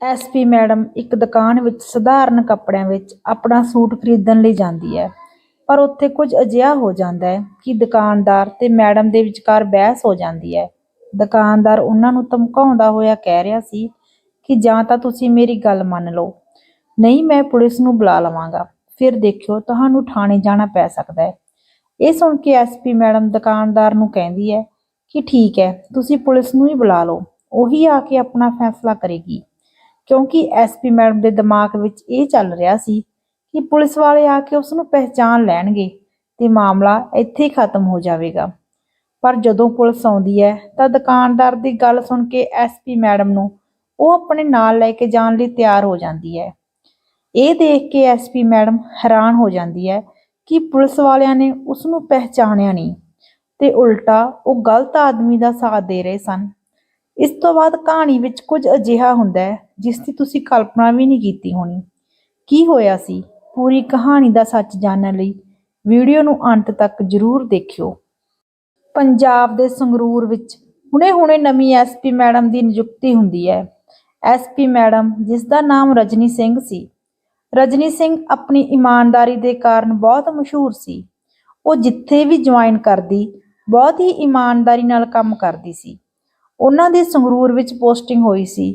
SP madam ਇੱਕ ਦੁਕਾਨ ਵਿੱਚ ਸਧਾਰਨ ਕੱਪੜਿਆਂ ਵਿੱਚ ਆਪਣਾ ਸੂਟ ਖਰੀਦਣ ਲਈ ਜਾਂਦੀ ਹੈ। ਪਰ ਉੱਥੇ ਕੁਝ ਅਜਿਹਾ ਹੋ ਜਾਂਦਾ ਹੈ ਕਿ ਦੁਕਾਨਦਾਰ ਤੇ ਮੈਡਮ ਦੇ ਵਿਚਕਾਰ ਬਹਿਸ ਹੋ ਜਾਂਦੀ ਹੈ। ਦੁਕਾਨਦਾਰ ਉਹਨਾਂ ਨੂੰ ਧਮਕਾਉਂਦਾ ਹੋਇਆ ਕਹਿ ਰਿਹਾ ਸੀ ਕਿ ਜਾਂ ਤਾਂ ਤੁਸੀਂ ਮੇਰੀ ਗੱਲ ਮੰਨ ਲਓ, ਨਹੀਂ ਮੈਂ ਪੁਲਿਸ ਨੂੰ ਬੁਲਾ ਲਵਾਂਗਾ। ਫਿਰ ਦੇਖਿਓ ਤੁਹਾਨੂੰ ਥਾਣੇ ਜਾਣਾ ਪੈ ਸਕਦਾ ਹੈ। ਇਹ ਸੁਣ ਕੇ ਐਸਪੀ ਮੈਡਮ ਦੁਕਾਨਦਾਰ ਨੂੰ ਕਹਿੰਦੀ ਹੈ ਕਿ ਠੀਕ ਹੈ, ਤੁਸੀਂ ਪੁਲਿਸ ਨੂੰ ਹੀ ਬੁਲਾ ਲਓ। ਉਹੀ ਆ ਕੇ ਆਪਣਾ ਫੈਸਲਾ ਕਰੇਗੀ। ਕਿਉਂਕਿ ਐਸਪੀ ਮੈਡਮ ਦੇ ਦਿਮਾਗ ਵਿੱਚ ਇਹ ਚੱਲ ਰਿਹਾ ਸੀ ਕਿ ਪੁਲਿਸ ਵਾਲੇ ਆ ਕੇ ਉਸ ਨੂੰ ਪਹਿਚਾਨ ਲੈਣਗੇ ਤੇ ਮਾਮਲਾ ਇੱਥੇ ਹੀ ਖਤਮ ਹੋ ਜਾਵੇਗਾ। ਪਰ ਜਦੋਂ ਪੁਲਿਸ ਆਉਂਦੀ ਹੈ ਤਾਂ ਦੁਕਾਨਦਾਰ ਦੀ ਗੱਲ ਸੁਣ ਕੇ ਐਸਪੀ ਮੈਡਮ ਨੂੰ ਉਹ ਆਪਣੇ ਨਾਲ ਲੈ ਕੇ ਜਾਣ ਲਈ ਤਿਆਰ ਹੋ ਜਾਂਦੀ ਹੈ। ਇਹ ਦੇਖ ਕੇ ਐਸਪੀ ਮੈਡਮ ਹੈਰਾਨ ਹੋ ਜਾਂਦੀ ਹੈ ਕਿ ਪੁਲਿਸ ਵਾਲਿਆਂ ਨੇ ਉਸ ਨੂੰ ਪਹਿਚਾਣਿਆ ਨਹੀਂ ਤੇ ਉਲਟਾ ਉਹ ਗਲਤ ਆਦਮੀ ਦਾ ਸਾਥ ਦੇ ਰਹੇ ਸਨ। ਇਸ ਤੋਂ ਬਾਅਦ ਕਹਾਣੀ ਵਿੱਚ ਕੁਝ ਅਜਿਹਾ ਹੁੰਦਾ ਹੈ, ਜਿਸ ਦੀ ਤੁਸੀਂ ਕਲਪਨਾ ਵੀ ਨਹੀਂ ਕੀਤੀ ਹੋਣੀ। ਕੀ ਹੋਇਆ ਸੀ? ਪੂਰੀ ਕਹਾਣੀ ਦਾ ਸੱਚ ਜਾਣਨ ਲਈ ਵੀਡੀਓ ਨੂੰ ਅੰਤ ਤੱਕ ਜ਼ਰੂਰ ਦੇਖਿਓ। ਪੰਜਾਬ ਦੇ ਸੰਗਰੂਰ ਵਿੱਚ ਹੁਣੇ-ਹੁਣੇ ਨਵੀਂ ਐਸਪੀ ਮੈਡਮ ਦੀ ਨਿਯੁਕਤੀ ਹੁੰਦੀ ਹੈ। ਐਸਪੀ ਮੈਡਮ, ਜਿਸ ਦਾ ਨਾਮ ਰਜਨੀ ਸਿੰਘ ਸੀ। ਰਜਨੀ ਸਿੰਘ ਆਪਣੀ ਇਮਾਨਦਾਰੀ ਦੇ ਕਾਰਨ ਬਹੁਤ ਮਸ਼ਹੂਰ ਸੀ। ਉਹ ਜਿੱਥੇ ਵੀ ਜੁਆਇਨ ਕਰਦੀ, ਬਹੁਤ ਹੀ ਇਮਾਨਦਾਰੀ ਨਾਲ ਕੰਮ ਕਰਦੀ ਸੀ। ਉਹਨਾਂ ਦੇ ਸੰਗਰੂਰ ਵਿੱਚ ਪੋਸਟਿੰਗ ਹੋਈ ਸੀ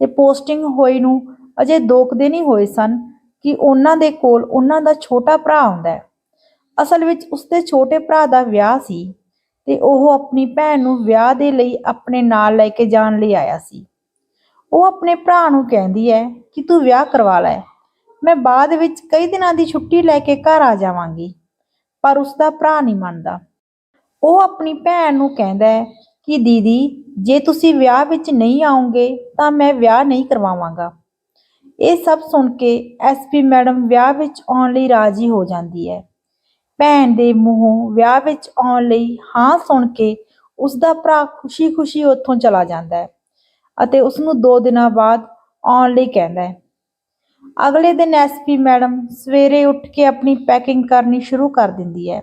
ਤੇ ਪੋਸਟਿੰਗ ਹੋਈ ਨੂੰ ਅਜੇ ਦੋ ਦਿਨ ਹੀ ਹੋਏ ਸਨ ਕਿ ਉਹਨਾਂ ਦੇ ਕੋਲ ਉਹਨਾਂ ਦਾ ਛੋਟਾ ਭਰਾ ਆਉਂਦਾ ਹੈ। ਅਸਲ ਵਿੱਚ ਉਸਦੇ ਛੋਟੇ ਭਰਾ ਦਾ ਵਿਆਹ ਸੀ ਤੇ ਉਹ ਆਪਣੀ ਭੈਣ ਨੂੰ ਵਿਆਹ ਦੇ ਲਈ ਆਪਣੇ ਨਾਲ ਲੈ ਕੇ ਜਾਣ ਲਈ ਆਇਆ ਸੀ। ਉਹ ਆਪਣੇ ਭਰਾ ਨੂੰ ਕਹਿੰਦੀ ਹੈ ਕਿ ਤੂੰ ਵਿਆਹ ਕਰਵਾ ਲੈ, ਮੈਂ ਬਾਅਦ ਵਿੱਚ ਕਈ ਦਿਨਾਂ ਦੀ ਛੁੱਟੀ ਲੈ ਕੇ ਘਰ ਆ ਜਾਵਾਂਗੀ, ਪਰ ਉਸਦਾ ਭਰਾ ਨਹੀਂ ਮੰਨਦਾ। ਉਹ ਆਪਣੀ ਭੈਣ ਨੂੰ ਕਹਿੰਦਾ ਹੈ ਕਿ ਦੀਦੀ, ਜੇ ਤੁਸੀਂ ਵਿਆਹ ਵਿੱਚ ਨਹੀਂ ਆਉਂਗੇ ਤਾਂ ਮੈਂ ਵਿਆਹ ਨਹੀਂ ਕਰਵਾਵਾਂਗਾ। ਇਹ ਸਭ ਸੁਣ ਕੇ ਐਸਪੀ ਮੈਡਮ ਵਿਆਹ ਵਿੱਚ ਆਉਣ ਲਈ ਰਾਜ਼ੀ ਹੋ ਜਾਂਦੀ ਹੈ। ਭੈਣ ਦੇ ਮੂੰਹੋਂ ਵਿਆਹ ਵਿੱਚ ਆਉਣ ਲਈ ਹਾਂ ਸੁਣ ਕੇ ਉਸ ਦਾ ਭਰਾ ਖੁਸ਼ੀ-ਖੁਸ਼ੀ ਉੱਥੋਂ ਚਲਾ ਜਾਂਦਾ ਹੈ ਅਤੇ ਉਸ ਨੂੰ 2 ਦਿਨਾਂ ਬਾਅਦ ਆਉਣ ਲਈ ਕਹਿੰਦਾ ਹੈ। ਅਗਲੇ ਦਿਨ ਐਸਪੀ ਮੈਡਮ ਸਵੇਰੇ ਉੱਠ ਕੇ ਆਪਣੀ ਪੈਕਿੰਗ ਕਰਨੀ ਸ਼ੁਰੂ ਕਰ ਦਿੰਦੀ ਹੈ।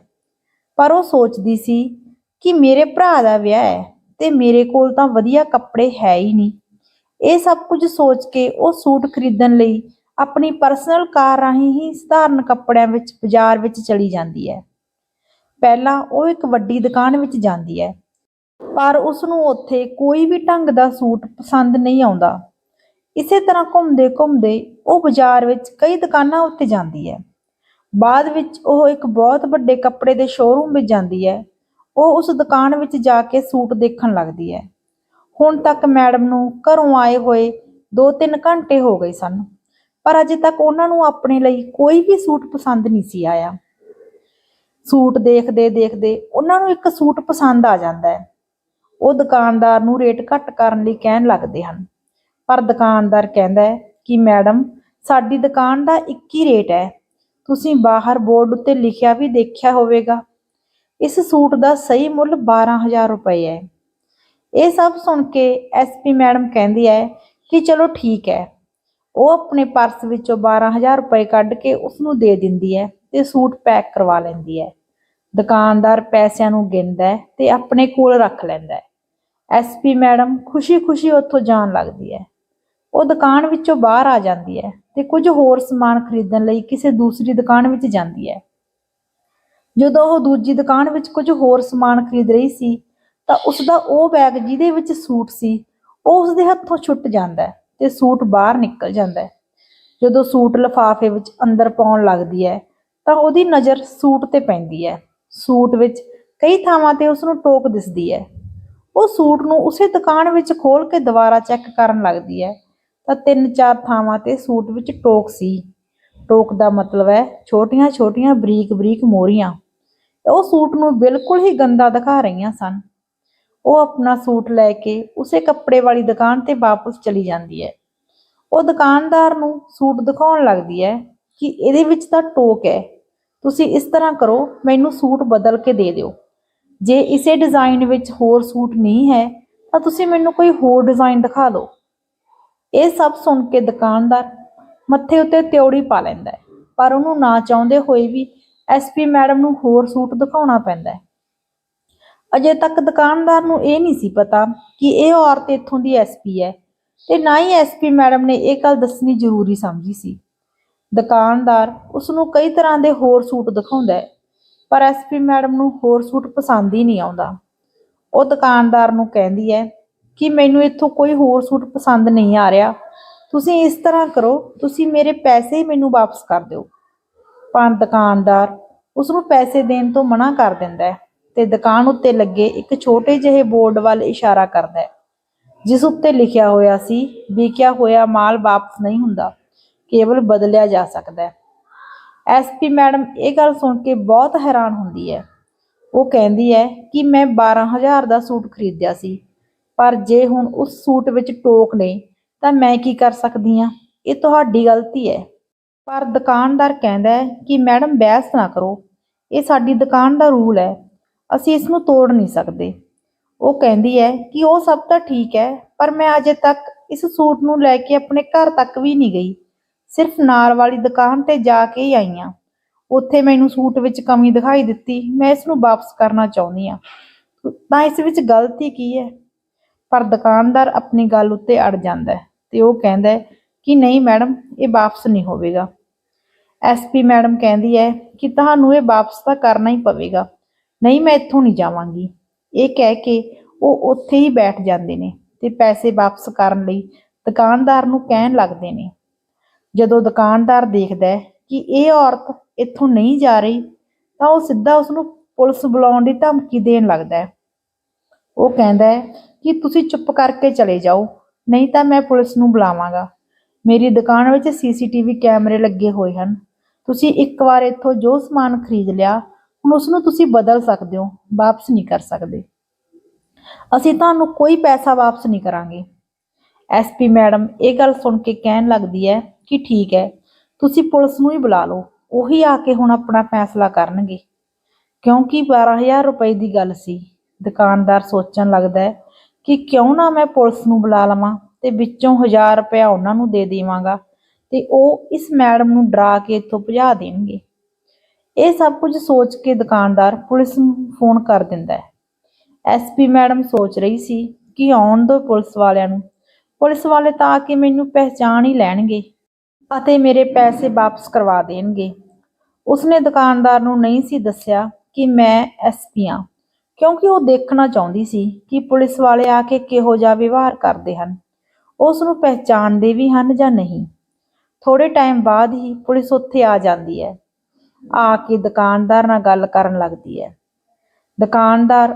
ਪਰ ਉਹ ਸੋਚਦੀ ਸੀ ਕਿ ਮੇਰੇ ਭਰਾ ਦਾ ਵਿਆਹ ਹੈ। ਤੇ ਮੇਰੇ ਕੋਲ ਤਾਂ ਵਧੀਆ ਕੱਪੜੇ ਹੈ ਹੀ ਨਹੀਂ। ਇਹ ਸਭ ਕੁਝ ਸੋਚ ਕੇ ਉਹ ਸੂਟ ਖਰੀਦਣ ਲਈ ਆਪਣੀ ਪਰਸਨਲ ਕਾਰ ਰਾਹੀਂ ਹੀ ਸਧਾਰਨ ਕੱਪੜਿਆਂ ਵਿੱਚ ਬਾਜ਼ਾਰ ਵਿੱਚ ਚਲੀ ਜਾਂਦੀ ਹੈ। ਪਹਿਲਾਂ ਉਹ ਇੱਕ ਵੱਡੀ ਦੁਕਾਨ ਵਿੱਚ ਜਾਂਦੀ ਹੈ, ਪਰ ਉਸ ਨੂੰ ਉੱਥੇ ਕੋਈ ਵੀ ਢੰਗ ਦਾ ਸੂਟ ਪਸੰਦ ਨਹੀਂ ਆਉਂਦਾ। ਇਸੇ ਤਰ੍ਹਾਂ ਘੁੰਮਦੇ ਘੁੰਮਦੇ ਉਹ ਬਾਜ਼ਾਰ ਵਿੱਚ ਕਈ ਦੁਕਾਨਾਂ ਉੱਤੇ ਜਾਂਦੀ ਹੈ। ਬਾਅਦ ਵਿੱਚ ਉਹ ਇੱਕ ਬਹੁਤ ਵੱਡੇ ਕੱਪੜੇ ਦੇ ਸ਼ੋਰੂਮ ਵਿੱਚ ਜਾਂਦੀ ਹੈ ਉਹ ਉਸ ਦੁਕਾਨ ਵਿੱਚ ਜਾ ਕੇ ਸੂਟ ਦੇਖਣ ਲੱਗਦੀ ਹੈ। ਹੁਣ ਤੱਕ ਮੈਡਮ ਨੂੰ ਘਰੋਂ ਆਏ ਹੋਏ 2-3 ਘੰਟੇ ਹੋ ਗਏ ਸਨ, ਪਰ ਅਜੇ ਤੱਕ ਉਹਨਾਂ ਨੂੰ ਆਪਣੇ ਲਈ ਕੋਈ ਵੀ ਸੂਟ ਪਸੰਦ ਨਹੀਂ ਸੀ ਆਇਆ। ਸੂਟ ਦੇਖਦੇ ਦੇਖਦੇ ਉਹਨਾਂ ਨੂੰ ਇੱਕ ਸੂਟ ਪਸੰਦ ਆ ਜਾਂਦਾ ਹੈ। ਉਹ ਦੁਕਾਨਦਾਰ ਨੂੰ ਰੇਟ ਘੱਟ ਕਰਨ ਲਈ ਕਹਿਣ ਲੱਗਦੇ ਹਨ, ਪਰ ਦੁਕਾਨਦਾਰ ਕਹਿੰਦਾ ਹੈ ਕਿ ਮੈਡਮ, ਸਾਡੀ ਦੁਕਾਨ ਦਾ ਇੱਕ ਹੀ ਰੇਟ ਹੈ। ਤੁਸੀਂ ਬਾਹਰ ਬੋਰਡ ਉੱਤੇ ਲਿਖਿਆ ਵੀ ਦੇਖਿਆ ਹੋਵੇਗਾ। ਇਸ ਸੂਟ ਦਾ ਸਹੀ ਮੁੱਲ 12000 ਰੁਪਏ ਹੈ। ਇਹ ਸਭ ਸੁਣ ਕੇ ਐਸਪੀ ਮੈਡਮ ਕਹਿੰਦੀ ਹੈ ਕਿ ਚਲੋ ਠੀਕ ਹੈ। ਉਹ ਆਪਣੇ ਪਰਸ ਵਿੱਚੋਂ 12000 ਰੁਪਏ ਕੱਢ ਕੇ ਉਸ ਨੂੰ ਦੇ ਦਿੰਦੀ ਹੈ ਤੇ ਸੂਟ ਪੈਕ ਕਰਵਾ ਲੈਂਦੀ ਹੈ। ਦੁਕਾਨਦਾਰ ਪੈਸਿਆਂ ਨੂੰ ਗਿਣਦਾ ਹੈ ਤੇ ਆਪਣੇ ਕੋਲ ਰੱਖ ਲੈਂਦਾ ਹੈ। ਐਸਪੀ ਮੈਡਮ ਖੁਸ਼ੀ-ਖੁਸ਼ੀ ਉੱਥੋਂ ਜਾਣ ਲੱਗਦੀ ਹੈ। ਉਹ ਦੁਕਾਨ ਵਿੱਚੋਂ ਬਾਹਰ ਆ ਜਾਂਦੀ ਹੈ ਤੇ ਕੁਝ ਹੋਰ ਸਮਾਨ ਖਰੀਦਣ ਲਈ ਕਿਸੇ ਦੂਸਰੀ ਦੁਕਾਨ ਵਿੱਚ ਜਾਂਦੀ ਹੈ। ਜਦੋਂ ਉਹ ਦੂਜੀ ਦੁਕਾਨ ਵਿੱਚ ਕੁਝ ਹੋਰ ਸਮਾਨ ਖਰੀਦ ਰਹੀ ਸੀ, ਤਾਂ ਉਸ ਦਾ ਉਹ ਬੈਗ ਜਿਹਦੇ ਵਿੱਚ ਸੂਟ ਸੀ, ਉਹ ਉਸ ਦੇ ਹੱਥੋਂ ਛੁੱਟ ਜਾਂਦਾ ਹੈ ਤੇ ਸੂਟ ਬਾਹਰ ਨਿਕਲ ਜਾਂਦਾ ਜਦੋਂ ਸੂਟ ਲਿਫਾਫੇ ਵਿੱਚ ਅੰਦਰ ਪਾਉਣ ਲੱਗਦੀ ਹੈ, ਤਾਂ ਉਹਦੀ ਨਜ਼ਰ ਸੂਟ ਤੇ ਪੈਂਦੀ ਹੈ। ਸੂਟ ਵਿੱਚ ਕਈ ਥਾਵਾਂ ਤੇ ਉਸ ਨੂੰ ਟੋਕ ਦਿਸਦੀ ਹੈ। ਉਹ ਸੂਟ ਨੂੰ ਉਸੇ ਦੁਕਾਨ ਵਿੱਚ ਖੋਲ ਕੇ ਦੁਬਾਰਾ ਚੈੱਕ ਕਰਨ ਲੱਗਦੀ ਹੈ, ਤਾਂ ਤਿੰਨ ਚਾਰ ਥਾਵਾਂ ਤੇ ਸੂਟ ਵਿੱਚ ਟੋਕ ਸੀ। ਟੋਕ ਦਾ ਮਤਲਬ ਹੈ ਛੋਟੀਆਂ-ਛੋਟੀਆਂ ਬਰੀਕ-ਬਰੀਕ ਮੋਰੀਆਂ। ਉਹ ਸੂਟ ਨੂੰ ਬਿਲਕੁਲ ਹੀ ਗੰਦਾ ਦਿਖਾ ਰਹੀਆਂ ਸਨ। ਉਹ ਆਪਣਾ ਸੂਟ ਲੈ ਕੇ ਉਸੇ ਕੱਪੜੇ ਵਾਲੀ ਦੁਕਾਨ ਤੇ ਵਾਪਸ ਚਲੀ ਜਾਂਦੀ ਹੈ। ਉਹ ਦੁਕਾਨਦਾਰ ਨੂੰ ਸੂਟ ਦਿਖਾਉਣ ਲੱਗਦੀ ਹੈ ਕਿ ਇਹਦੇ ਵਿੱਚ ਤਾਂ ਟੋਕ ਹੈ। ਤੁਸੀਂ ਇਸ ਤਰ੍ਹਾਂ ਕਰੋ, ਮੈਨੂੰ ਸੂਟ ਬਦਲ ਕੇ ਦੇ ਦਿਓ। ਜੇ ਇਸੇ ਡਿਜ਼ਾਈਨ ਵਿੱਚ ਹੋਰ ਸੂਟ ਨਹੀਂ ਹੈ, ਤਾਂ ਤੁਸੀਂ ਮੈਨੂੰ ਕੋਈ ਹੋਰ ਡਿਜ਼ਾਈਨ ਦਿਖਾ ਦਿਓ। ਇਹ ਸਭ ਸੁਣ ਕੇ ਦੁਕਾਨਦਾਰ ਮੱਥੇ ਉੱਤੇ ਤਿਉੜੀ ਪਾ ਲੈਂਦਾ ਹੈ, ਪਰ ਉਹਨੂੰ ਨਾ ਚਾਹੁੰਦੇ ਹੋਏ ਵੀ ਐਸਪੀ ਮੈਡਮ ਨੂੰ ਹੋਰ ਸੂਟ ਦਿਖਾਉਣਾ ਪੈਂਦਾ ਹੈ। ਅਜੇ ਤੱਕ ਦੁਕਾਨਦਾਰ ਨੂੰ ਇਹ ਨਹੀਂ ਸੀ ਪਤਾ ਕਿ ਇਹ ਔਰਤ ਇੱਥੋਂ ਦੀ ਐਸਪੀ ਹੈ ਤੇ ਨਾ ਹੀ ਐਸਪੀ ਮੈਡਮ ਨੇ ਇਹ ਗੱਲ ਦੱਸਣੀ ਜ਼ਰੂਰੀ ਸਮਝੀ ਸੀ। ਦੁਕਾਨਦਾਰ ਉਸ ਨੂੰ ਕਈ ਤਰ੍ਹਾਂ ਦੇ ਹੋਰ ਸੂਟ ਦਿਖਾਉਂਦਾ ਹੈ, ਪਰ ਐਸਪੀ ਮੈਡਮ ਨੂੰ ਹੋਰ ਸੂਟ ਪਸੰਦ ਹੀ ਨਹੀਂ ਆਉਂਦਾ। ਉਹ ਦੁਕਾਨਦਾਰ ਨੂੰ ਕਹਿੰਦੀ ਹੈ ਕਿ ਮੈਨੂੰ ਇੱਥੋਂ ਕੋਈ ਹੋਰ ਸੂਟ ਪਸੰਦ ਨਹੀਂ ਆ ਰਿਹਾ। ਤੁਸੀਂ ਇਸ ਤਰ੍ਹਾਂ ਕਰੋ, ਤੁਸੀਂ ਮੇਰੇ ਪੈਸੇ ਹੀ ਮੈਨੂੰ ਵਾਪਸ ਕਰ ਦਿਓ। ਪਰ ਦੁਕਾਨਦਾਰ ਉਸ ਨੂੰ ਪੈਸੇ ਦੇਣ ਤੋਂ ਮਨਾ ਕਰ ਦਿੰਦਾ ਹੈ ਤੇ ਦੁਕਾਨ ਉੱਤੇ ਲੱਗੇ ਇੱਕ ਛੋਟੇ ਜਿਹੇ ਬੋਰਡ ਵੱਲ ਇਸ਼ਾਰਾ ਕਰਦਾ ਹੈ, ਜਿਸ ਉੱਤੇ ਲਿਖਿਆ ਹੋਇਆ ਸੀ, ਵਿਕਿਆ ਹੋਇਆ ਮਾਲ ਵਾਪਸ ਨਹੀਂ ਹੁੰਦਾ, ਕੇਵਲ ਬਦਲਿਆ ਜਾ ਸਕਦਾ ਹੈ। ਐਸਪੀ ਮੈਡਮ ਇਹ ਗੱਲ ਸੁਣ ਕੇ ਬਹੁਤ ਹੈਰਾਨ ਹੁੰਦੀ ਹੈ। ਉਹ ਕਹਿੰਦੀ ਹੈ ਕਿ ਮੈਂ 12000 ਦਾ ਸੂਟ ਖਰੀਦਿਆ ਸੀ, ਪਰ ਜੇ ਹੁਣ ਉਸ ਸੂਟ ਵਿੱਚ ਟੋਕ ਨਹੀਂ ਤਾਂ ਮੈਂ ਕੀ ਕਰ ਸਕਦੀ ਹਾਂ? ਇਹ ਤੁਹਾਡੀ ਗਲਤੀ ਹੈ। ਪਰ ਦੁਕਾਨਦਾਰ ਕਹਿੰਦਾ ਹੈ ਕਿ ਮੈਡਮ ਬਹਿਸ ਨਾ ਕਰੋ, ਇਹ ਸਾਡੀ ਦੁਕਾਨ ਦਾ ਰੂਲ ਹੈ, ਅਸੀਂ ਇਸ ਨੂੰ ਤੋੜ ਨਹੀਂ ਸਕਦੇ। ਉਹ ਕਹਿੰਦੀ ਹੈ ਕਿ ਉਹ ਸਭ ਤਾਂ ਠੀਕ ਹੈ, ਪਰ ਮੈਂ ਅਜੇ ਤੱਕ ਇਸ ਸੂਟ ਨੂੰ ਲੈ ਕੇ ਆਪਣੇ ਘਰ ਤੱਕ ਵੀ ਨਹੀਂ ਗਈ। ਸਿਰਫ ਨਾਲ ਵਾਲੀ ਦੁਕਾਨ ਤੇ ਜਾ ਕੇ ਹੀ ਆਈ ਹਾਂ। ਉੱਥੇ ਮੈਨੂੰ ਸੂਟ ਵਿੱਚ ਕਮੀ ਦਿਖਾਈ ਦਿੱਤੀ, ਮੈਂ ਇਸ ਨੂੰ ਵਾਪਸ ਕਰਨਾ ਚਾਹੁੰਦੀ ਹਾਂ। ਤਾਂ ਇਸ ਵਿੱਚ ਗਲਤੀ ਕੀ ਹੈ? ਪਰ ਦੁਕਾਨਦਾਰ ਆਪਣੀ ਗੱਲ ਉੱਤੇ ਅੜ ਜਾਂਦਾ ਹੈ ਤੇ ਉਹ ਕਹਿੰਦਾ ਹੈ ਕਿ ਨਹੀਂ ਮੈਡਮ, ਇਹ ਵਾਪਸ ਨਹੀਂ ਹੋਵੇਗਾ। ਐਸਪੀ ਮੈਡਮ ਕਹਿੰਦੀ ਹੈ ਕਿ ਤੁਹਾਨੂੰ ਇਹ ਵਾਪਸ ਤਾਂ ਕਰਨਾ ਹੀ ਪਵੇਗਾ। ਨਹੀਂ, ਮੈਂ ਇੱਥੋਂ ਨਹੀਂ ਜਾਵਾਂਗੀ। ਇਹ ਕਹਿ ਕੇ ਉਹ ਉੱਥੇ ਹੀ ਬੈਠ ਜਾਂਦੇ ਨੇ ਤੇ ਪੈਸੇ ਵਾਪਸ ਕਰਨ ਲਈ ਦੁਕਾਨਦਾਰ ਨੂੰ ਕਹਿਣ ਲੱਗਦੇ ਨੇ। ਜਦੋਂ ਦੁਕਾਨਦਾਰ ਦੇਖਦਾ ਹੈ ਕਿ ਇਹ ਔਰਤ ਇੱਥੋਂ ਨਹੀਂ ਜਾ ਰਹੀ, ਤਾਂ ਉਹ ਸਿੱਧਾ ਉਸ ਨੂੰ ਪੁਲਿਸ ਬੁਲਾਉਣ ਦੀ ਧਮਕੀ ਦੇਣ ਲੱਗਦਾ ਹੈ। ਉਹ ਕਹਿੰਦਾ ਹੈ ਕਿ ਤੁਸੀਂ ਚੁੱਪ ਕਰਕੇ ਚਲੇ ਜਾਓ, ਨਹੀਂ ਤਾਂ ਮੈਂ ਪੁਲਿਸ ਨੂੰ ਬੁਲਾਵਾਂਗਾ। ਮੇਰੀ ਦੁਕਾਨ ਵਿੱਚ ਸੀਸੀਟੀਵੀ ਕੈਮਰੇ ਲੱਗੇ ਹੋਏ ਹਨ। ਤੁਸੀਂ ਇੱਕ ਵਾਰ ਇੱਥੋਂ ਜੋ ਸਮਾਨ ਖਰੀਦ ਲਿਆ, ਹੁਣ ਉਸ ਨੂੰ ਤੁਸੀਂ ਬਦਲ ਸਕਦੇ ਹੋ, ਵਾਪਸ ਨਹੀਂ ਕਰ ਸਕਦੇ। ਅਸੀਂ ਤੁਹਾਨੂੰ ਕੋਈ ਪੈਸਾ ਵਾਪਸ ਨਹੀਂ ਕਰਾਂਗੇ। ਐਸਪੀ ਮੈਡਮ, ਇਹ ਗੱਲ ਸੁਣ ਕੇ ਕਹਿਣ ਲੱਗਦੀ ਹੈ ਕਿ ਠੀਕ ਹੈ, ਤੁਸੀਂ ਪੁਲਿਸ ਨੂੰ ਹੀ ਬੁਲਾ ਲਓ, ਉਹੀ ਆ ਕੇ ਹੁਣ ਆਪਣਾ ਫੈਸਲਾ ਕਰਨਗੇ। ਕਿਉਂਕਿ 12000 ਰੁਪਏ ਦੀ ਗੱਲ ਸੀ। ਦੁਕਾਨਦਾਰ ਸੋਚਣ ਲੱਗਦਾ ਹੈ ਕਿ ਕਿਉਂ ਨਾ ਮੈਂ ਪੁਲਿਸ ਨੂੰ ਬੁਲਾ ਲਵਾਂ। ਤੇ ਵਿੱਚੋਂ 1000 ਰੁਪਇਆ ਉਹਨਾਂ ਨੂੰ ਦੇ ਦੇਵਾਂਗਾ ਤੇ ਉਹ ਇਸ ਮੈਡਮ ਨੂੰ ਡਰਾ ਕੇ ਇੱਥੋਂ ਭਜਾ ਦੇਣਗੇ। ਇਹ ਸਭ ਕੁਝ ਸੋਚ ਕੇ ਦੁਕਾਨਦਾਰ ਪੁਲਿਸ ਨੂੰ ਫੋਨ ਕਰ ਦਿੰਦਾ ਹੈ। ਐਸਪੀ ਮੈਡਮ ਸੋਚ ਰਹੀ ਸੀ ਕਿ ਆਉਣ ਦੋ ਪੁਲਿਸ ਵਾਲਿਆਂ ਨੂੰ। ਪੁਲਿਸ ਵਾਲੇ ਤਾਂ ਆ ਕੇ ਮੈਨੂੰ ਪਹਿਚਾਣ ਹੀ ਲੈਣਗੇ ਅਤੇ ਮੇਰੇ ਪੈਸੇ ਵਾਪਸ ਕਰਵਾ ਦੇਣਗੇ। ਉਸਨੇ ਦੁਕਾਨਦਾਰ ਨੂੰ ਨਹੀਂ ਸੀ ਦੱਸਿਆ ਕਿ ਮੈਂ ਐਸਪੀ ਹਾਂ, ਕਿਉਂਕਿ ਉਹ ਦੇਖਣਾ ਚਾਹੁੰਦੀ ਸੀ ਕਿ ਪੁਲਿਸ ਵਾਲੇ ਆ ਕੇ ਕਿਹੋ ਜਿਹਾ ਵਿਵਹਾਰ ਕਰਦੇ ਹਨ। ਉਸ ਨੂੰ ਪਹਿਚਾਣਦੇ ਵੀ ਹਨ ਜਾਂ ਨਹੀਂ। ਥੋੜੇ ਟਾਈਮ ਬਾਅਦ ਹੀ ਪੁਲਿਸ ਉੱਥੇ ਆ ਜਾਂਦੀ ਹੈ। ਆ ਕੇ ਦੁਕਾਨਦਾਰ ਨਾਲ ਗੱਲ ਕਰਨ ਲੱਗਦੀ ਹੈ। ਦੁਕਾਨਦਾਰ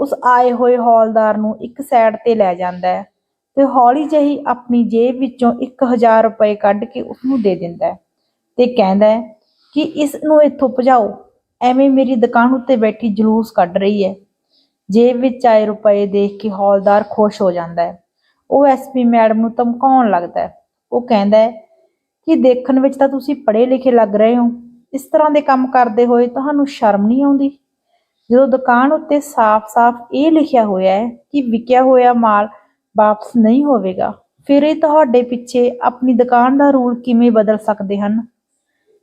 ਉਸ ਆਏ ਹੋਏ ਹੌਲਦਾਰ ਨੂੰ ਇੱਕ ਸਾਈਡ ਤੇ ਲੈ ਜਾਂਦਾ ਹੈ ਤੇ ਹੌਲੀ ਜਿਹੀ ਆਪਣੀ ਜੇਬ ਵਿੱਚੋਂ 1000 ਰੁਪਏ ਕੱਢ ਕੇ ਉਸ ਨੂੰ ਦੇ ਦਿੰਦਾ ਹੈ ਤੇ ਕਹਿੰਦਾ ਹੈ ਕਿ ਇਸ ਨੂੰ ਇੱਥੋਂ ਭਜਾਓ। ਐਵੇਂ ਮੇਰੀ ਦੁਕਾਨ ਉੱਤੇ ਬੈਠੀ ਜਲੂਸ ਕੱਢ ਰਹੀ ਹੈ। ਜੇਬ ਵਿੱਚ ਆਏ ਰੁਪਏ ਦੇਖ ਕੇ ਹੌਲਦਾਰ ਖੁਸ਼ ਹੋ ਜਾਂਦਾ ਹੈ। ਉਹ ਐਸਪੀ ਮੈਡਮ ਨੂੰ ਧਮਕਾਉਣ ਲੱਗਦਾ ਹੈ। ਉਹ ਕਹਿੰਦਾ ਹੈ ਕਿ ਦੇਖਣ ਵਿੱਚ ਤਾਂ ਤੁਸੀਂ ਪੜ੍ਹੇ ਲਿਖੇ ਲੱਗ ਰਹੇ ਹੋ। ਇਸ ਤਰ੍ਹਾਂ ਦੇ ਕੰਮ ਕਰਦੇ ਹੋਏ ਤੁਹਾਨੂੰ ਸ਼ਰਮ ਨਹੀਂ ਆਉਂਦੀ? ਜਦੋਂ ਦੁਕਾਨ ਉੱਤੇ ਸਾਫ਼-ਸਾਫ਼ ਇਹ ਲਿਖਿਆ ਹੋਇਆ ਹੈ ਕਿ ਵਿਕਿਆ ਹੋਇਆ ਮਾਲ ਵਾਪਸ ਨਹੀਂ ਹੋਵੇਗਾ, ਫਿਰ ਇਹ ਤੁਹਾਡੇ ਪਿੱਛੇ ਆਪਣੀ ਦੁਕਾਨ ਦਾ ਰੂਲ ਕਿਵੇਂ ਬਦਲ ਸਕਦੇ ਹਨ?